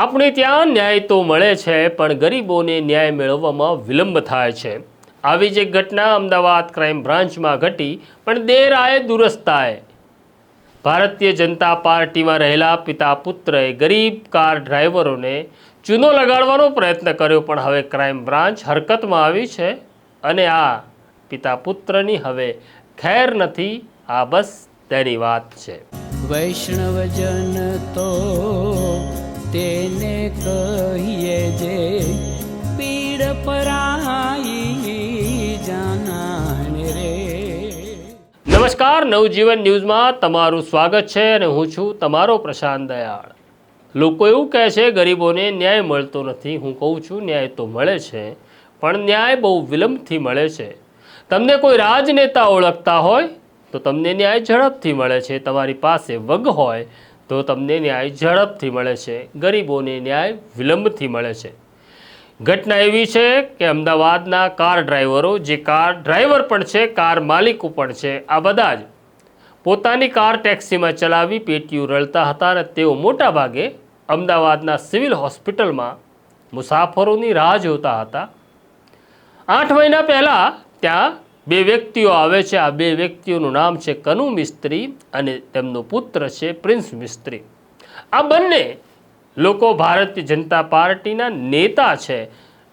આપણે ત્યાં ન્યાય તો મળે છે, પણ ગરીબોને ન્યાય મેળવવામાં વિલંબ થાય છે. આવી જ એક ઘટના અમદાવાદ ક્રાઇમ બ્રાન્ચમાં ઘટી, પણ દેર આએ દુરસ્તાએ. ભારતીય જનતા પાર્ટીમાં રહેલા પિતા પુત્રએ ગરીબ કાર ડ્રાઈવરોને ચૂનો લગાડવાનો પ્રયત્ન કર્યો, પણ હવે ક્રાઇમ બ્રાન્ચ હરકતમાં આવી છે અને આ પિતા પુત્રની હવે ખેર નથી. આ બસ તેની વાત છે. વૈષ્ણવજન તો તેને કહીએ જે પીડ પરાઈ જાનાને રે. નમસ્કાર, નવજીવન ન્યૂઝમાં તમારું સ્વાગત છે અને હું છું તમારો પ્રશાંત દયાળ. લોકો એવું કહે છે, ગરીબોને ન્યાય મળતો નથી. હું કહું છું, ન્યાય તો મળે છે, પણ ન્યાય બહુ વિલંબથી મળે છે. તમને કોઈ રાજનેતા ઓળખતા હોય, તો તમને ન્યાય ઝડપથી મળે છે. તમારી પાસે વગ હોય તો તમને ન્યાય ઝડપથી મળે છે. ગરીબોને ન્યાય વિલંબથી મળે છે. ઘટના એવી છે કે અમદાવાદના કાર ડ્રાઈવરો, જે કાર ડ્રાઈવર પણ છે, કાર માલિકો પણ છે, આ બધા જ પોતાની કાર ટેક્સીમાં ચલાવી પેટીયું રળતા હતા અને તેઓ મોટાભાગે અમદાવાદના સિવિલ હોસ્પિટલમાં મુસાફરોની રાહ જોતા હતા. આઠ મહિના પહેલાં ત્યાં બે વ્યક્તિઓ આવે છે. આ બે વ્યક્તિઓનું નામ છે કનુ મિસ્ત્રી અને તેમનો પુત્ર છે પ્રિન્સ મિસ્ત્રી. આ બંને લોકો ભારતીય જનતા પાર્ટીના નેતા છે.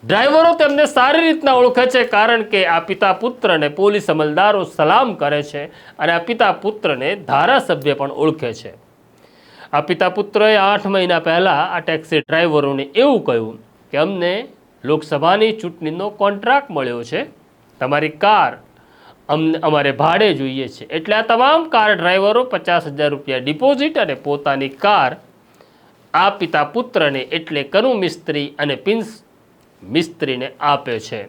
ડ્રાઈવરો તેમને સારી રીતના ઓળખે છે કારણ કે આ પિતા પુત્રને પોલીસ અમલદારો સલામ કરે છે અને આ પિતા પુત્રને ધારાસભ્ય પણ ઓળખે છે. આ પિતા પુત્રએ આઠ મહિના પહેલાં આ ટેક્સી ડ્રાઈવરોને એવું કહ્યું કે અમને લોકસભાની ચૂંટણીનો કોન્ટ્રાક્ટ મળ્યો છે. તમારી કાર અમને અમારે ભાડે જોઈએ છે. એટલે આ તમામ કાર ડ્રાઈવરો પચાસ હજાર રૂપિયા ડિપોઝિટ અને પોતાની કાર આ પિતા પુત્રને એટલે કનુ મિસ્ત્રી અને પિન્સ મિસ્ત્રીને આપે છે.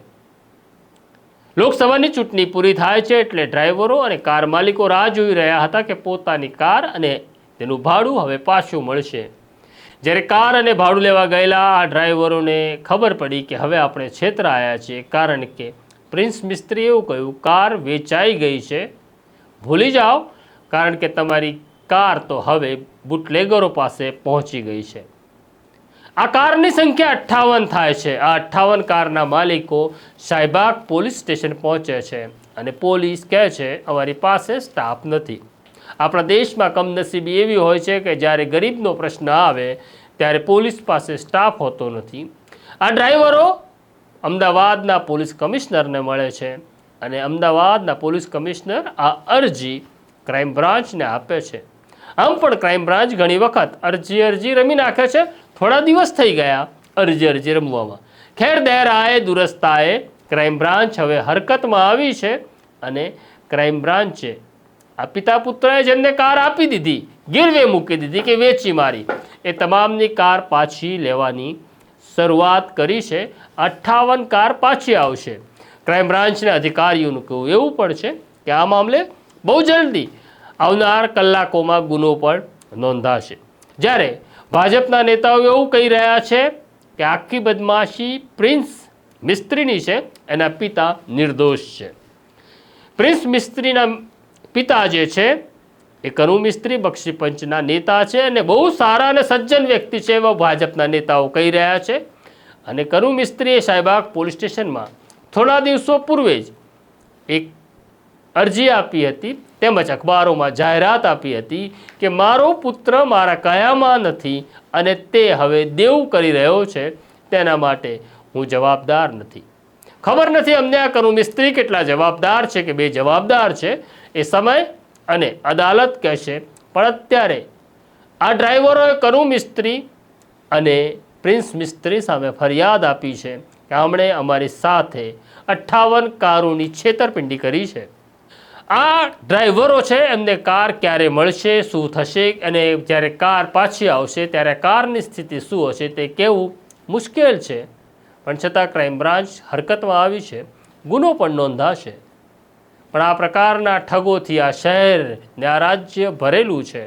લોકસભાની ચૂંટણી પૂરી થાય છે એટલે ડ્રાઈવરો અને કાર માલિકો રાહ જોઈ રહ્યા હતા કે પોતાની કાર અને તેનું ભાડું હવે પાછું મળશે. જ્યારે કાર અને ભાડું લેવા ગયેલા આ ડ્રાઈવરોને ખબર પડી કે હવે આપણે છેતરાયા છીએ. કારણ કે પ્રિન્સ મિસ્ત્રી એવું કહ્યું, કાર વેચાઈ ગઈ છે. ભૂલી જાઓ, કારણ કે તમારી કાર તો હવે બુટલેગરો પાસે પહોંચી ગઈ છે. આ કારની સંખ્યા અઠ્ઠાવન થાય છે. આ અઠ્ઠાવન કારના માલિકો શાહીબાગ પોલીસ સ્ટેશન પહોંચે છે અને પોલીસ કહે છે, અમારી પાસે સ્ટાફ નથી. આપણા દેશમાં કમનસીબી એવી હોય છે કે જ્યારે ગરીબનો પ્રશ્ન આવે, ત્યારે પોલીસ પાસે સ્ટાફ હોતો નથી. આ ડ્રાઈવરો અમદાવાદના પોલીસ કમિશનરને મળે છે અને અમદાવાદના પોલીસ કમિશનર આ અરજી ક્રાઇમ બ્રાન્ચને આપે છે. આમ પણ ક્રાઇમ બ્રાન્ચ ઘણી વખત અરજી અરજી રમી નાખે છે. થોડા દિવસ થઈ ગયા અરજી અરજી રમવામાં. ખેર દહેરાએ દુરસ્તાએ ક્રાઇમ બ્રાન્ચ હવે હરકતમાં આવી છે અને ક્રાઇમ બ્રાન્ચે આ પિતા પુત્રએ જેમને કાર આપી દીધી, ગીરવે મૂકી દીધી કે વેચી મારી, એ તમામની કાર પાછી લેવાની શરૂઆત કરી છે. અઠ્ઠાવન કાર પાછી આવશે. ક્રાઇમ બ્રાન્ચના અધિકારીઓનું કહેવું એવું પણ છે કે આ મામલે બહુ જલ્દી આવનાર કલાકોમાં ગુનો પણ નોંધાશે. જ્યારે ભાજપના નેતાઓ એવું કહી રહ્યા છે કે આખી બદમાશી પ્રિન્સ મિસ્ત્રીની છે, એના પિતા નિર્દોષ છે. પ્રિન્સ મિસ્ત્રીના પિતા જે છે એ કનુ મિસ્ત્રી, બક્ષી પંચના નેતા છે અને બહુ સારા અને સજ્જન વ્યક્તિ છે એવા ભાજપના નેતાઓ કહી રહ્યા છે. અને કનુ મિસ્ત્રીએ શાહીબાગ પોલીસ સ્ટેશનમાં થોડા દિવસો પૂર્વે જ એક અરજી આપી હતી, તેમજ અખબારોમાં જાહેરાત આપી હતી કે મારો પુત્ર મારા કયામાં નથી અને તે હવે દેવું કરી રહ્યો છે, તેના માટે હું જવાબદાર નથી. ખબર નથી અમને આ કનુ મિસ્ત્રી કેટલા જવાબદાર છે કે બે જવાબદાર છે. એ સમય અને અદાલત કહેશે, પણ અત્યારે આ ડ્રાઈવરોએ કનુ મિસ્ત્રી અને પ્રિન્સ મિસ્ત્રી સામે ફરિયાદ આપી છે કે આમણે અમારી સાથે અઠ્ઠાવન કારોની છેતરપિંડી કરી છે. આ ડ્રાઈવરો છે, એમને કાર ક્યારે મળશે, શું થશે અને જ્યારે કાર પાછી આવશે, ત્યારે કારની સ્થિતિ શું હશે તે કહેવું મુશ્કેલ છે. પણ છતાં ક્રાઇમ બ્રાન્ચ હરકતમાં આવી છે. ગુનો પણ નોંધાશે. પણ આ પ્રકારના ઠગોથી આ શહેર ને આ રાજ્ય ભરેલું છે.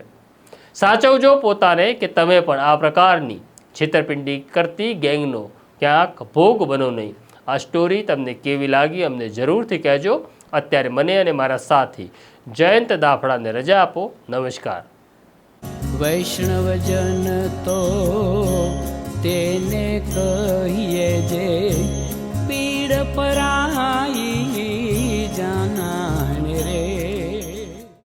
સાચવજો પોતાને કે તમે પણ આ પ્રકારની છેતરપિંડી કરતી ગેંગનો ક્યાંક ભોગ બનો નહીં. આ સ્ટોરી તમને કેવી લાગી અમને જરૂરથી કહેજો. અત્યારે મને અને મારા સાથી જયંત દાફડાને રજા આપો. નમસ્કાર. વૈષ્ણવજન તો કહીએ જે પીડ પરા